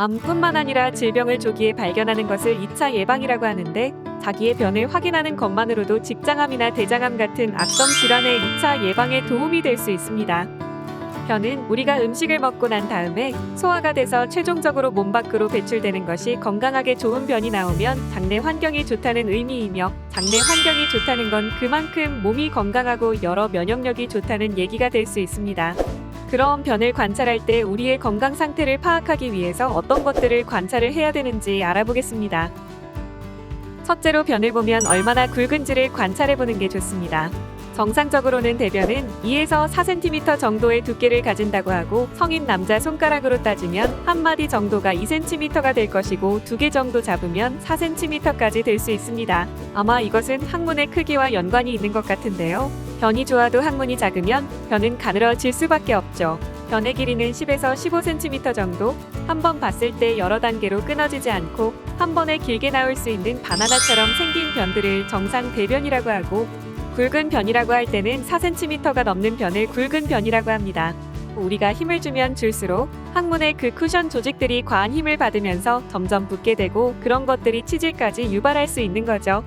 암뿐만 아니라 질병을 조기에 발견하는 것을 2차 예방이라고 하는데 자기의 변을 확인하는 것만으로도 직장암이나 대장암 같은 악성 질환의 2차 예방에 도움이 될 수 있습니다. 변은 우리가 음식을 먹고 난 다음에 소화가 돼서 최종적으로 몸 밖으로 배출되는 것이 건강하게 좋은 변이 나오면 장내 환경이 좋다는 의미이며 장내 환경이 좋다는 건 그만큼 몸이 건강하고 여러 면역력이 좋다는 얘기가 될 수 있습니다. 그런 변을 관찰할 때 우리의 건강 상태를 파악하기 위해서 어떤 것들을 관찰을 해야 되는지 알아보겠습니다. 첫째로 변을 보면 얼마나 굵은지를 관찰해 보는 게 좋습니다. 정상적으로는 대변은 2에서 4cm 정도의 두께를 가진다고 하고 성인 남자 손가락으로 따지면 한 마디 정도가 2cm가 될 것이고 두 개 정도 잡으면 4cm까지 될 수 있습니다. 아마 이것은 항문의 크기와 연관이 있는 것 같은데요. 변이 좋아도 항문이 작으면 변은 가늘어질 수밖에 없죠. 변의 길이는 10에서 15cm 정도, 한 번 봤을 때 여러 단계로 끊어지지 않고 한 번에 길게 나올 수 있는 바나나처럼 생긴 변들을 정상 대변이라고 하고 굵은 변이라고 할 때는 4cm가 넘는 변을 굵은 변이라고 합니다. 우리가 힘을 주면 줄수록 항문의 그 쿠션 조직들이 과한 힘을 받으면서 점점 붓게 되고 그런 것들이 치질까지 유발할 수 있는 거죠.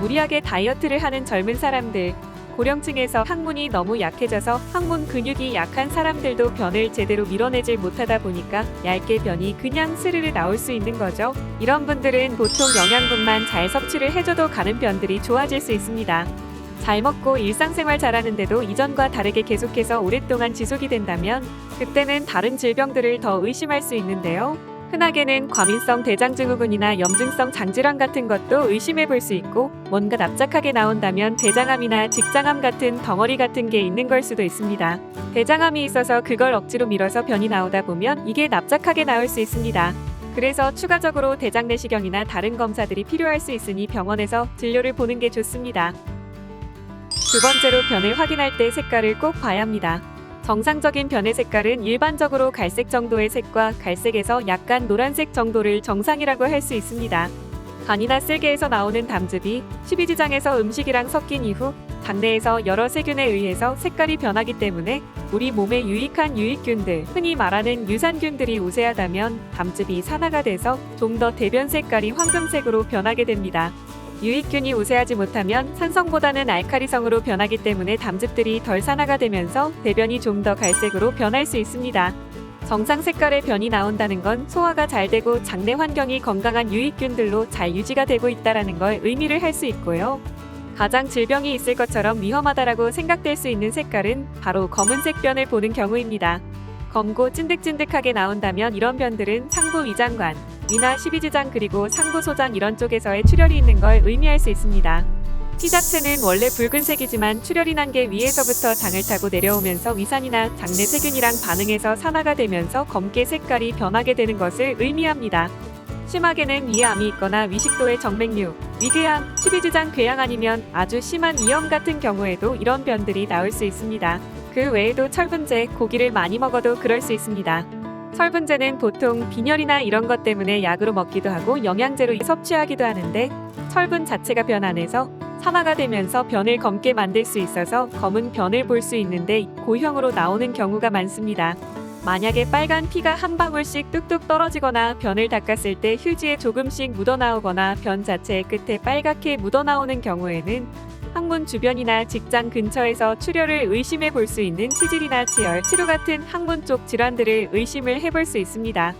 무리하게 다이어트를 하는 젊은 사람들, 고령층에서 항문이 너무 약해져서 항문 근육이 약한 사람들도 변을 제대로 밀어내질 못하다 보니까 얇게 변이 그냥 스르르 나올 수 있는 거죠. 이런 분들은 보통 영양분만 잘 섭취를 해줘도 가는 변들이 좋아질 수 있습니다. 잘 먹고 일상생활 잘하는데도 이전과 다르게 계속해서 오랫동안 지속이 된다면 그때는 다른 질병들을 더 의심할 수 있는데요. 흔하게는 과민성 대장증후군이나 염증성 장질환 같은 것도 의심해 볼 수 있고 뭔가 납작하게 나온다면 대장암이나 직장암 같은 덩어리 같은 게 있는 걸 수도 있습니다. 대장암이 있어서 그걸 억지로 밀어서 변이 나오다 보면 이게 납작하게 나올 수 있습니다. 그래서 추가적으로 대장 내시경이나 다른 검사들이 필요할 수 있으니 병원에서 진료를 보는 게 좋습니다. 두 번째로 변을 확인할 때 색깔을 꼭 봐야 합니다. 정상적인 변의 색깔은 일반적으로 갈색 정도의 색과 갈색에서 약간 노란색 정도를 정상이라고 할 수 있습니다. 간이나 쓸개에서 나오는 담즙이 십이지장에서 음식이랑 섞인 이후 장내에서 여러 세균에 의해서 색깔이 변하기 때문에 우리 몸에 유익한 유익균들, 흔히 말하는 유산균들이 우세하다면 담즙이 산화가 돼서 좀 더 대변 색깔이 황금색으로 변하게 됩니다. 유익균이 우세하지 못하면 산성보다는 알카리성으로 변하기 때문에 담즙들이 덜 산화가 되면서 대변이 좀 더 갈색으로 변할 수 있습니다. 정상 색깔의 변이 나온다는 건 소화가 잘 되고 장내 환경이 건강한 유익균들로 잘 유지가 되고 있다라는 걸 의미를 할 수 있고요. 가장 질병이 있을 것처럼 위험하다라고 생각될 수 있는 색깔은 바로 검은색 변을 보는 경우입니다. 검고 찐득찐득하게 나온다면 이런 변들은 상부 위장관, 위나 십이지장 그리고 상부 소장 이런 쪽에서의 출혈이 있는 걸 의미할 수 있습니다. 피 자체는 원래 붉은색이지만 출혈이 난 게 위에서부터 장을 타고 내려오면서 위산이나 장내 세균이랑 반응해서 산화가 되면서 검게 색깔이 변하게 되는 것을 의미합니다. 심하게는 위암이 있거나 위식도의 정맥류, 위궤양, 십이지장 궤양 아니면 아주 심한 위염 같은 경우에도 이런 변들이 나올 수 있습니다. 그 외에도 철분제, 고기를 많이 먹어도 그럴 수 있습니다. 철분제는 보통 빈혈이나 이런 것 때문에 약으로 먹기도 하고 영양제로 섭취하기도 하는데 철분 자체가 변 안에서 산화가 되면서 변을 검게 만들 수 있어서 검은 변을 볼 수 있는데 고형으로 나오는 경우가 많습니다. 만약에 빨간 피가 한 방울씩 뚝뚝 떨어지거나 변을 닦았을 때 휴지에 조금씩 묻어나오거나 변 자체의 끝에 빨갛게 묻어나오는 경우에는 항문 주변이나 직장 근처에서 출혈을 의심해 볼 수 있는 치질이나 치열, 치루 같은 항문 쪽 질환들을 의심을 해볼 수 있습니다.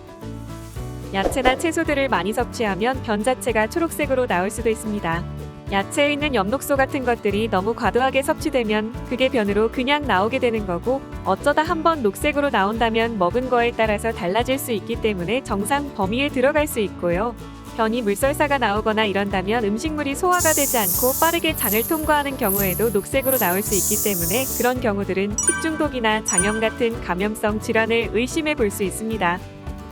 야채나 채소들을 많이 섭취하면 변 자체가 초록색으로 나올 수도 있습니다. 야채에 있는 엽록소 같은 것들이 너무 과도하게 섭취되면 그게 변으로 그냥 나오게 되는 거고 어쩌다 한번 녹색으로 나온다면 먹은 거에 따라서 달라질 수 있기 때문에 정상 범위에 들어갈 수 있고요. 변이 물설사가 나오거나 이런다면 음식물이 소화가 되지 않고 빠르게 장을 통과하는 경우에도 녹색으로 나올 수 있기 때문에 그런 경우들은 식중독이나 장염 같은 감염성 질환을 의심해 볼 수 있습니다.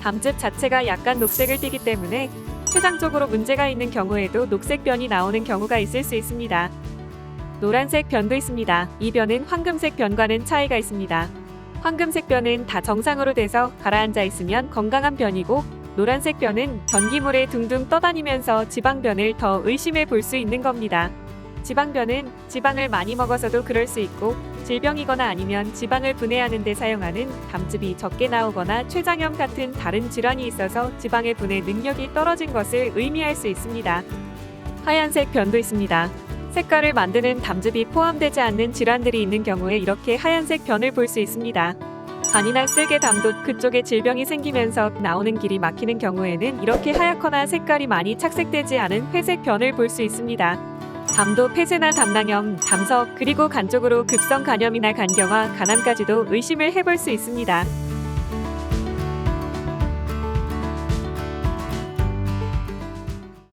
담즙 자체가 약간 녹색을 띠기 때문에 췌장적으로 문제가 있는 경우에도 녹색 변이 나오는 경우가 있을 수 있습니다. 노란색 변도 있습니다. 이 변은 황금색 변과는 차이가 있습니다. 황금색 변은 다 정상으로 돼서 가라앉아 있으면 건강한 변이고 노란색 변은 변기물에 둥둥 떠다니면서 지방변을 더 의심해 볼 수 있는 겁니다. 지방변은 지방을 많이 먹어서도 그럴 수 있고 질병이거나 아니면 지방을 분해하는 데 사용하는 담즙이 적게 나오거나 췌장염 같은 다른 질환이 있어서 지방의 분해 능력이 떨어진 것을 의미할 수 있습니다. 하얀색 변도 있습니다. 색깔을 만드는 담즙이 포함되지 않는 질환들이 있는 경우에 이렇게 하얀색 변을 볼 수 있습니다. 간이나 쓸개 담도 그쪽에 질병이 생기면서 나오는 길이 막히는 경우에는 이렇게 하얗거나 색깔이 많이 착색되지 않은 회색 변을 볼 수 있습니다. 담도 폐쇄나 담낭염, 담석, 그리고 간 쪽으로 급성 간염이나 간경화, 간암까지도 의심을 해볼 수 있습니다.